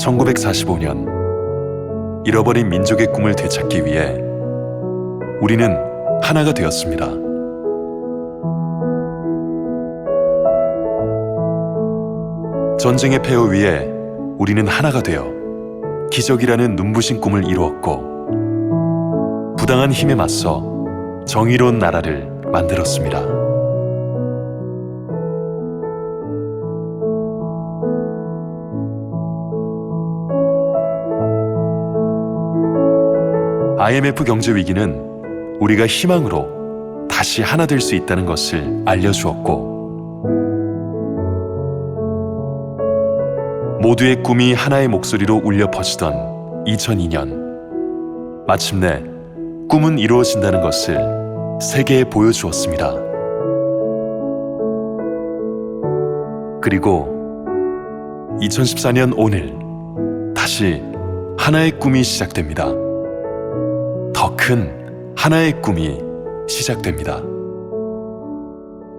1945년 잃어버린 민족의 꿈을 되찾기 위해 우리는 하나가 되었습니다. 전쟁의 폐허 위에 우리는 하나가 되어 기적이라는 눈부신 꿈을 이루었고 부당한 힘에 맞서 정의로운 나라를 만들었습니다. IMF 경제 위기는 우리가 희망으로 다시 하나 될 수 있다는 것을 알려주었고 모두의 꿈이 하나의 목소리로 울려 퍼지던 2002년 마침내 꿈은 이루어진다는 것을 세계에 보여주었습니다. 그리고 2014년 오늘 다시 하나의 꿈이 시작됩니다. 더 큰 하나의 꿈이 시작됩니다.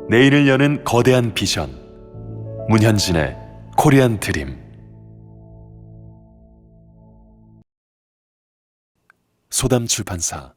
내일을 여는 거대한 비전. 문현진의 코리안 드림. 소담 출판사